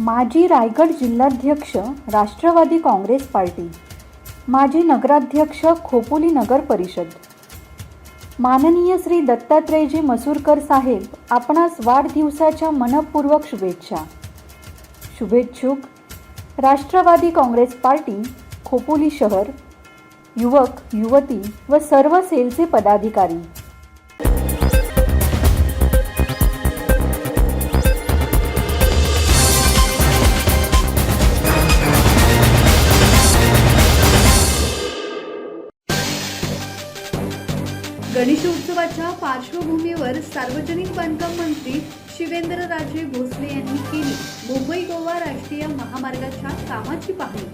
माजी रायगड जिल्हाध्यक्ष राष्ट्रवादी काँग्रेस पार्टी. माजी नगराध्यक्ष खोपोली नगर परिषद. माननीय श्री दत्तात्रेयजी मसूरकर साहेब आपणास वाढदिवसाच्या मनपूर्वक शुभेच्छा. शुभेच्छुक राष्ट्रवादी काँग्रेस पार्टी खोपोली शहर. युवक युवती व सर्व सेलचे पदाधिकारी. गणेशोत्सवाच्या पार्श्वभूमीवर सार्वजनिक बांधकाम मंत्री शिवेंद्रराजे भोसले यांनी केली मुंबई गोवा राष्ट्रीय महामार्गाच्या कामाची पाहणी.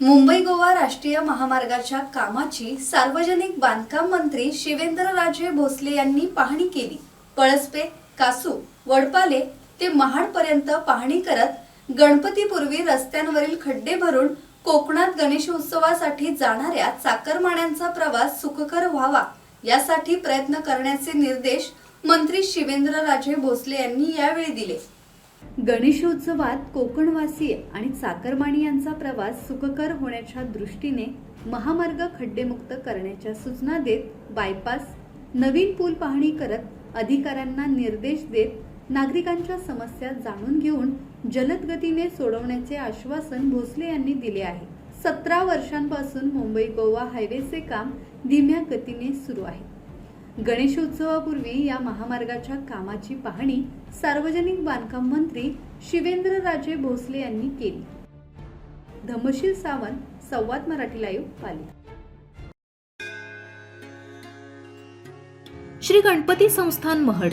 मुंबई गोवा राष्ट्रीय महामार्गाच्या कामाची सार्वजनिक बांधकाम मंत्री शिवेंद्रराजे भोसले यांनी पाहणी केली. पळसपे कासू वडपाले ते महाडपर्यंत पाहणी करत गणपतीपूर्वी रस्त्यांवरील खड्डे भरून कोकणात गणेशोत्सवासाठी जाणाऱ्या चाकरमान्यांचा प्रवास सुखकर व्हावा यासाठी प्रयत्न करण्याचे निर्देश मंत्री शिवेंद्रराजे भोसले यांनी यावेळी दिले. गणेशोत्सवात कोकणवासी आणि चाकरमानी यांचा प्रवास सुखकर होण्याच्या दृष्टीने महामार्ग खड्डेमुक्त करण्याच्या सूचना देत बायपास नवीन पूल पाहणी करत अधिकाऱ्यांना निर्देश देत नागरिकांच्या समस्या जाणून घेऊन जलद गतीने सोडवण्याचे आश्वासन भोसले यांनी दिले आहे. सतरा वर्षांपासून मुंबई गोवा हायवेचे काम धीम्या गतीने सुरू आहे. गणेशोत्सवापूर्वी या महामार्गाच्या कामाची पाहणी सार्वजनिक बांधकाम मंत्री शिवेंद्रराजे भोसले यांनी केली. धमशील सावंत संवाद मराठी लाईव्ह पाली. श्री गणपती संस्थान महड.